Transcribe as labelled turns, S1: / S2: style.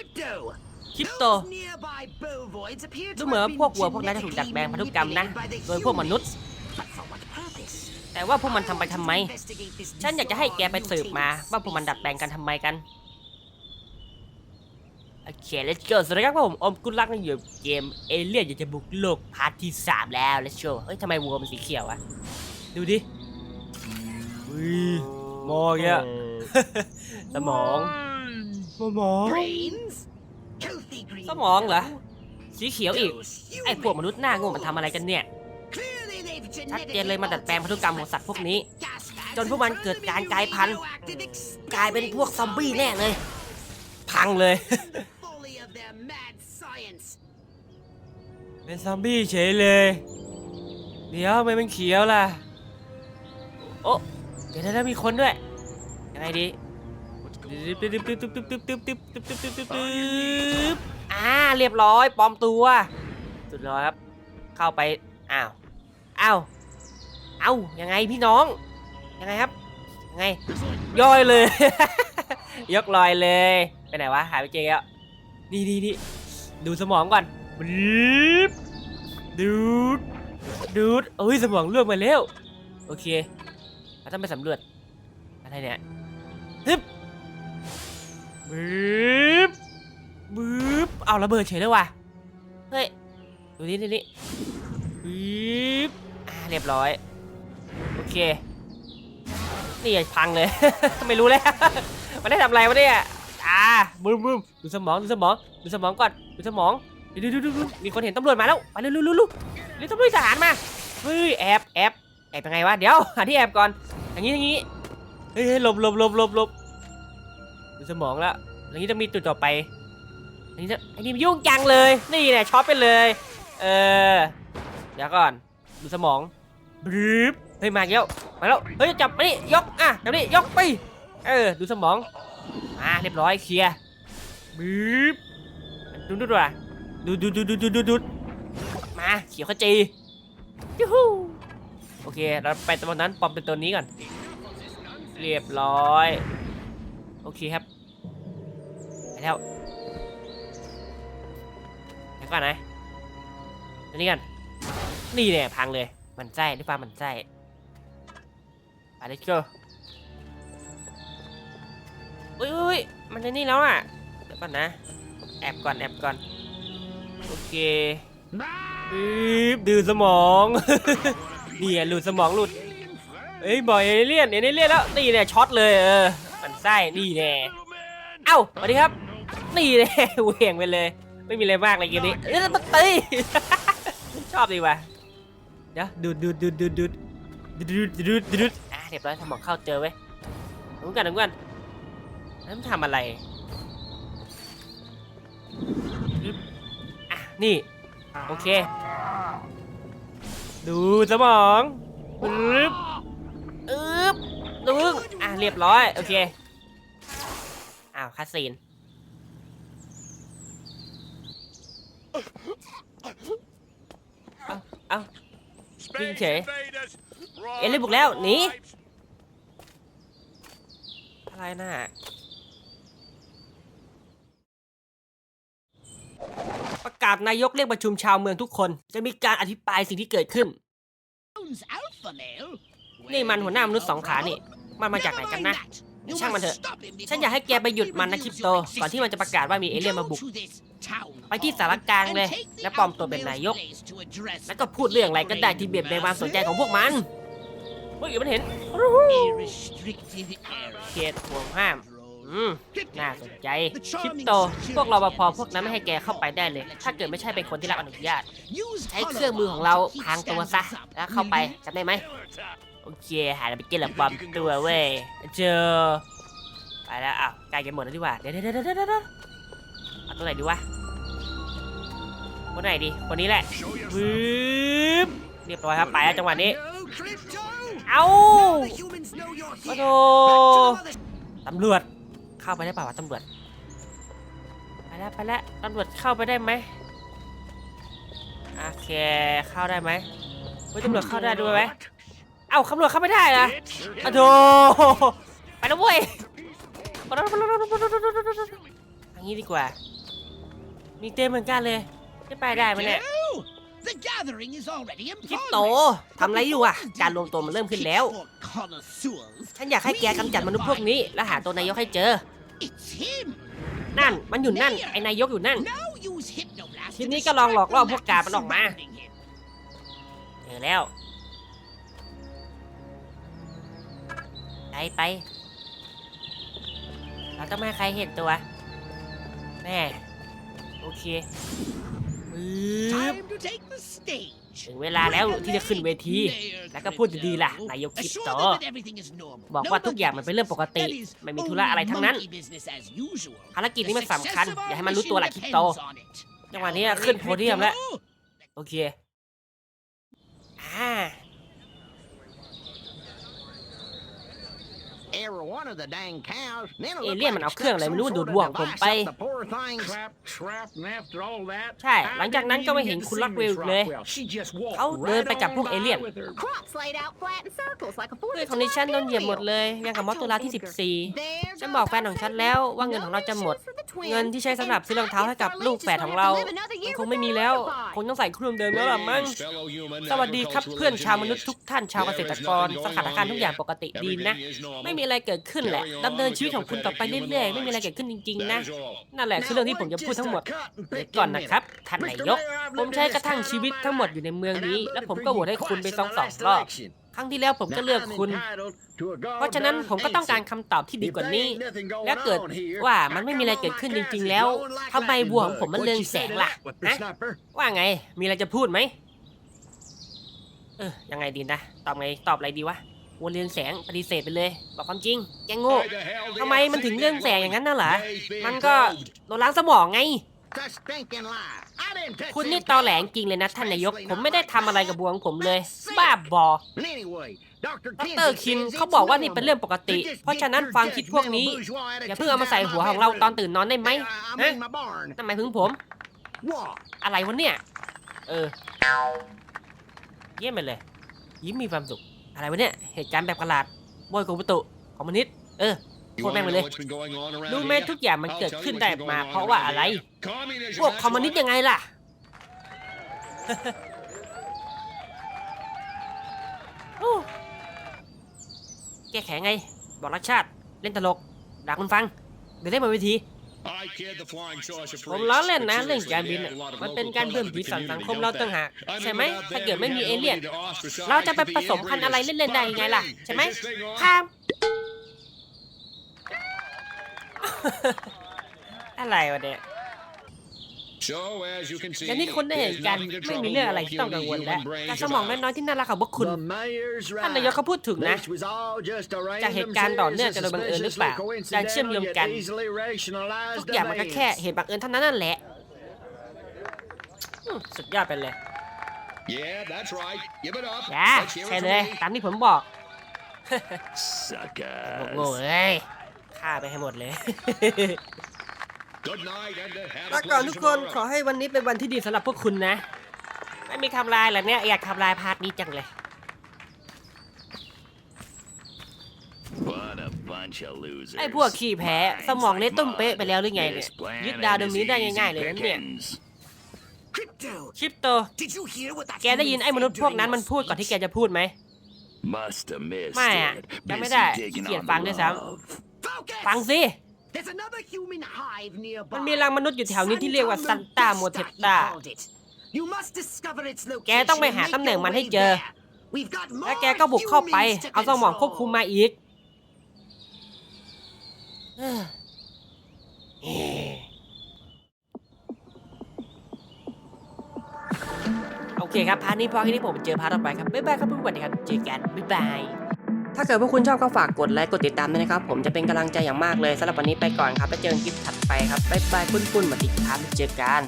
S1: Crypto.
S2: คริปโต
S1: Those nearby bovoids appear
S2: ดู
S1: to
S2: เหมือน
S1: have
S2: ว่า
S1: been
S2: พวกวัวพวกนั้นจะถูกดัดแปลงพันธุกรรมนะ
S1: genetically manipulated by the
S2: โดยพวกมนุษย์
S1: humans. But for what purpose?
S2: แต่ว่าพวกมันทำไปทำไม
S1: Investigate this
S2: ฉันอยากจะให้แกไปสืบมา
S1: bizarre
S2: ว่าพวกมันดัดแปลงกันทำไมกันโอเค let's go สวัสดีครับผมอมกุลักนั่งอยู่เกมเอเลี่ยนอยากจะบุกโลกพาร์ทที่ 3 แล้ว let's go เฮ้ยทำไมวัวมันสีเขียวอะดูดิอุ้ยมองเงี้ยสมอง สมอง
S1: Brains? Filthy green
S2: สมองเหรอ
S1: fellow.
S2: สีเขียวอีก
S1: Those
S2: ไอ้พวกมนุษย์หน้าโง่มันทำอะไรกันเนี่ย
S1: Clearly they've
S2: ชัดเจนเลยมาดัดแปลงพันธุกรรมของสัตว์พวกนี้
S1: gas bags
S2: จนพวกมันเกิดการกลายพันธุ์
S1: radioactive
S2: กลายเป็นพวกซอมบี้แน่เลย พังเลย
S1: experiments. Folly of their mad science.
S2: เป็นซอมบี้เฉยเลย เดี๋ยวทำไมมันเขียวล่ะ โอ้เดี๋ยวถ้ามีคนด้วย ยังไงดี ตึ๊บตึ๊บตึ๊บตึ๊บตึ๊บตึ๊บตึ๊บตึ๊บตึ๊บตึ๊บตึ๊บตึ๊บตึ๊บอ่าเรียบร้อยปลอมตัวสุดร้อยครับ เข้าไปอ้าวอ้าวเอ้ายังไงพี่น้องยังไงครับยังไงย่อยเลย ยกลอยเลยไปไหนวะหายไปเจอแล้วนี่นี่นี่ดูสมองก่อนบลิบดูดดูดเอ้ยสมองเลือกมาแล้วโอเคเราต้องไปสำรวจอะไรเนี่ยฮึบ บึ๊บบึ๊บเอาระเบิดเฉยเลยว่ะ เฮ้ย ดูนี่นี่นี่บึ๊บอ่าเรียบร้อย โอเค นี่พังเลย ไม่รู้แล้วมันได้ทำอะไรวะเนี่ย อ่าบึ้มบึ้มดูสมองดูสมองดูสมองก่อนดูสมองดูดูดูดูมีคนเห็นตำรวจมาแล้ว ไปเร็วเร็วเร็วเร็วตำรวจทหารมาเฮ้ยแอบแอบแอบยังไงวะ เดี๋ยวหาที่แอบก่อน อย่างนี้อย่างนี้ เฮ้ยหลบหลบหลบหลบหลบ ดูสมองแล้วอย่างนี้จะมีจุดต่อไปอันนี้จะไอ้นี่มันยุ่งจังเลย นี่แหละช็อตไปเลย เออเดี๋ยวก่อน ดูสมองบรึบเฮ้ยมาแล้วมาแล้ว เฮ้ยจับมานี่ยกอะจับนี่ยกไป เออ ดูสมองอ่าเรียบร้อยเคลียร์บึ๊บดูดูดูอะดูดูดูดูดูดูดูมาเขียวขจียูฮูโอเค เราไปตรงนั้นปอมเป็นตัวนี้ก่อน เรียบร้อย โอเคครับ แล้วไปก่อนนะตัวนี้กันนี่เนี่ยพังเลยมันไส้ด้วยความมันไส้ไป let's go อุ้ยอุ้ยมันในนี่แล้วอะเดี๋ยวก่อนนะ แอบก่อนแอบก่อน โอเคปึ๊บดูสมองเนี่อะหลุดสมองหลุดเอ้ยบอยเอเลี่ยนเอเลี่ยนแล้วนี่เนี่ยช็อตเลยเออมันไส้นี่แน่เอ้าสวัสดีครับ นี่แน่เหวี่ยงไปเลย ไม่มีอะไรมากเลยเกมนี้เอ้ยมันตีชอบดีว่ะเดี๋ยวดูดดูดดูดดูดดูดดูดดูดดูดดูดอะเรียบร้อยสมองเข้าเจอเว้ยดูกันดูกันแล้วมันทำอะไรปึ๊บอะนี่ โอเค ดูสมองปึ๊บอึ๊บดูอะเรียบร้อย โอเค อ้าวคาซีน เอาเอาวิ่งเฉยเอเลี่ยนบุกแล้วหนีอะไรน่ะประกาศนายกเรียกประชุมชาวเมืองทุกคน จะมีการอธิบายสิ่งที่เกิดขึ้น นี่มันหัวหน้ามนุษย์สองขานี่ มันมาจากไหนกันนะ ช่างมันเถอะ ฉันอยากให้แกไปหยุดมันนะคริปโต ก่อนที่มันจะประกาศว่ามีเอเลี่ยนมาบุก ไปที่สารกลางเลย แล้วปลอมตัวเป็นนายก แล้วก็พูดเรื่องอะไรก็ได้ที่เบียดเบียนความสนใจของพวกมันเฮ้ยมันเห็นเขตห่วงห้าม อืม น่าสนใจ คริปโต พวกรปภพวกนั้นไม่ให้แกเข้าไปได้เลย ถ้าเกิดไม่ใช่เป็นคนที่รับอนุญาต ใช้เครื่องมือของเราพรางตัวซะ แล้วเข้าไปจำได้ไหม โอเคหาไปกินหลับปลอมตัวเว้ยเจอไปแล้วอ้าวใกล้จะหมดแล้วดีกว่าเดี๋ยวเดี๋ยวเดี๋ยวเดี๋ยวเดี๋ยวเอาตัวไหนดีวะคนไหนดีคนนี้แหละวืบเรียบร้อยครับไปแล้วจังหวะนี้เอ้าโอ้โหตำรวจเข้าไปได้ป่าวะตำรวจไปแล้วไปแล้วตำรวจเข้าไปได้ไหมโอเคเข้าได้ไหมเฮ้ยตำรวจเข้าได้ด้วยไหม เอ้าตำรวจเข้าไม่ได้เหรออ้าวโธ่ไปแล้วเว้ยไปแล้วไปแล้วไปแล้วไปแล้วไปแล้วไปแล้วทางนี้ดีกว่า มีเต็มเหมือนกันเลยจะไปได้ไหมเนี่ย
S1: Oh, The gathering is already in
S2: คริปโต
S1: progress.
S2: ทำอะไรอยู่อะ การรวมตัวมันเริ่มขึ้นแล้ว
S1: For connoisseurs.
S2: ฉันอยากให้แกกำจัดมนุษย์พวกนี้ และหาตัวนายกให้เจอ
S1: It's him.
S2: นั่น มันอยู่นั่น ไอ้นายกอยู่นั่น
S1: Now use hypnoblast
S2: ที
S1: to
S2: นี้ก็ลองหลอกล่อ
S1: distract
S2: พวกกามันออกมา
S1: surrounding him.
S2: เจอแล้ว ไปไป เราต้องไม่ให้ใครเห็นตัวแม่โอเคปึ๊บ
S1: Time to take the stage.
S2: ถึงเวลาแล้วที่จะขึ้นเวที แล้วก็พูดดีๆล่ะนายกคริป
S1: Assure
S2: โต
S1: them that everything is normal.
S2: บอก
S1: No
S2: ว่าทุกอย่างมัน
S1: monkey
S2: เป็นเรื่องปกติ
S1: business. That is
S2: ไม่มีธุระอะไรทั้งนั้น
S1: monkey business as usual.
S2: ภารกิจนี้มัน
S1: The
S2: สำคัญ
S1: success of
S2: อย่า
S1: our
S2: ให้มันรู้ตัวล่ะ
S1: mission
S2: คริปโต
S1: depends on it.
S2: จังหวะนี้
S1: Now,
S2: ขึ้นโพเดียมแล้ว
S1: Crypto,
S2: โอเค อ่า เอ
S3: looked
S2: เลี่ยน
S3: like
S2: มันเอา
S3: it
S2: เครื่อง
S3: stuck
S2: อะไรไม่รู้
S3: some
S2: ดูด
S3: sort of
S2: บ่วงผม
S3: device
S2: ไป
S3: up the poor thing's
S4: Trap, trap, and after all that,
S2: ใช่ หลังจากนั้นก็ไม่เห็นคุณลักเวลเลย
S4: She just walked
S2: เขาเดินไปกับ
S4: right
S2: พวก
S4: on
S2: เอเลี่ยน
S4: by with her.
S5: Crops laid out flat in circles like a
S2: เพื่อน
S5: Fourth
S2: ของ
S5: of
S2: ดิฉัน
S5: July
S2: โดนเหยียบหมด
S5: pinwheel.
S2: เลย ยังกับมอสตุลาที่
S5: There
S2: 14 ฉัน
S5: goes
S2: บอกแฟน
S5: our
S2: ของฉัน
S5: segment.
S2: แล้วว่าเงินของเราจะหมด
S5: No shoes for the twins.
S2: เงินที่ใช้สำหรับซื้อรองเท้าให้กับ
S5: And
S2: ลูกแฝดของเรา
S5: Legi's gonna have to live another
S2: มัน
S5: year
S2: คงไม่มีแล้ว คงต้องใส่เครื่องเดิมแล้วล่ะมั้ง สวัสดีครับเพื่อนชาวมนุษย์ทุกท่านชาวเกษตรกร สถานการณ์ทุกอย่างปกติดีนะ ไม่มีอะไรเกิดขึ้นแหละดำเนินชีวิตของคุณต่อไปเรื่อยๆ ไม่มีอะไรเกิดขึ้นจริงๆ นะ นั่นแหละคือเรื่องที่ผมจะพูดทั้งหมดเดี๋ยวก่อนนะครับท่านนายก ผมใช้กระทั่งชีวิตทั้งหมดอยู่ในเมืองนี้ และผมก็โหวตให้คุณไปสองสองรอบครั้งที่แล้วผมก็เลือกคุณ เพราะฉะนั้นผมก็ต้องการคำตอบที่ดีกว่านี้ และเกิดว่ามันไม่มีอะไรเกิดขึ้นจริง ๆ แล้วทำไมบัวของผมมันเรืองแสงล่ะฮะว่าไงมีอะไรจะพูดไหมเออยังไงดีนะตอบไงตอบอะไรดีวะ วัวเรืองแสงปฏิเสธไปเลย บอกความจริง แกโง่ทำไมมันถึงเรื่องแสงอย่างนั้นน่ะเหรอมันก็โดนล้างสมองไง
S3: Such stinking lie. I didn't touch
S2: คุณ
S3: them
S2: นี่ตอแหลงจริงเลยนะท่านนายก ผมไม่ได้ทำอะไรกับบัวของผมเลย บ้าบอ
S3: And anyway, Dr.
S2: ดรคินเขาบอกว่านี่เป็นเรื่องปกติ เพราะฉะนั้นความคิดพวกนี้ อย่าเพิ่งเอามาใส่หัวของเราตอนตื่นนอนได้ไหม
S3: ฮะ
S2: ฮะทำไมถึงผม
S3: What?
S2: อะไรวะเนี่ย เออ เยี่ยมไปเลย ยิ้มมีความสุข อะไรวะเนี่ย เหตุการณ์แบบประหลาดบอยกรมประตูคอมมิวนิสต์เออโคตรแม่งไปเลยรู้ไหมทุกอย่างมันเกิดขึ้นได้มา เพราะว่าอะไร พวกคอมมิวนิสต์ยังไงล่ะโอ้แก้แขนไง บอกรักชาติ เล่นตลกด่าคนฟัง เดี๋ยวได้มาเวที ผมล้อเล่นนะเรื่องการบินน่ะมันเป็นการเพิ่มสีสันสังคมเราต่างหากใช่ไหมถ้าเกิดไม่มีเอเลี่ยน เราจะไปผสมพันธุ์อะไรเล่นๆได้ยังไงล่ะใช่ไหมข้ามอะไรวะเนี่ย อย่างที่คุณได้เห็นกันไม่มีเรื่องอะไรที่ต้องกังวลแล้วการสมองน้อยๆที่น่ารักของพวกคุณท่านนายกเขาพูดถึงนะจากเหตุการณ์ต่อเนื่องกันโดยบังเอิญหรือเปล่าการเชื่อมโยงกันทุกอย่างมันก็แค่เหตุบังเอิญเท่านั้นนั่นแหละอืมสุดยอดไปเลยจ้าใช่เลยตามที่ผมบอกพวกโง่เอ้ยฆ่าไปให้หมดเลย ลาก่อนทุกคนขอให้วันนี้เป็นวันที่ดีสำหรับพวกคุณนะ ไม่มีทำลายเหรอเนี่ยอยากทำลายพาร์ทนี้จังเลย ไอ้พวกขี้แพ้สมองเละตุ้มเป๊ะไปแล้วหรือไงเนี่ยยึดดาวดวงนี้ได้ง่ายๆเลยนะเนี่ย
S1: Crypto,
S2: คริปโต
S1: did you hear what that
S2: แกได้ยินไอ้มนุษย์พวกนั้นมันพูดก่อนที่แกจะพูดไหม ไม่อะจำไม่ได้ขี้เกียจฟังด้วยซ้
S1: Focus! ำ
S2: ฟังสิ
S1: There's another human hive nearby.
S2: มันมีรังมนุษย์อยู่แถวนี้ที่เรียกว่าซันตาโมเทตตา
S1: he called it. You must discover its location
S2: แกต้องไปหา
S1: and
S2: ตำแหน่ง
S1: make
S2: มันให้
S1: your
S2: เจอ
S1: way there. We've got
S2: แล้ว
S1: more
S2: แกก็บุกเข้าไป
S1: humans to
S2: เอาสมองควบคุม
S1: control.
S2: มาอีกเอ้อเอ้อโอเคครับ พาร์ทนี้พอแค่นี้ผมเจอพาร์ทต่อไปครับ บ๊ายบายครับเพื่อนสวัสดีครับ เจอกัน บ๊ายบาย ถ้าเกิดพวกคุณชอบก็ฝากกดไลค์กดติดตามด้วยนะครับ ผมจะเป็นกำลังใจอย่างมากเลยสำหรับวันนี้ไปก่อนครับ แล้วเจอกันคลิปถัดไปครับบ๊ายบายคุณคุณมาติดตามเจอกัน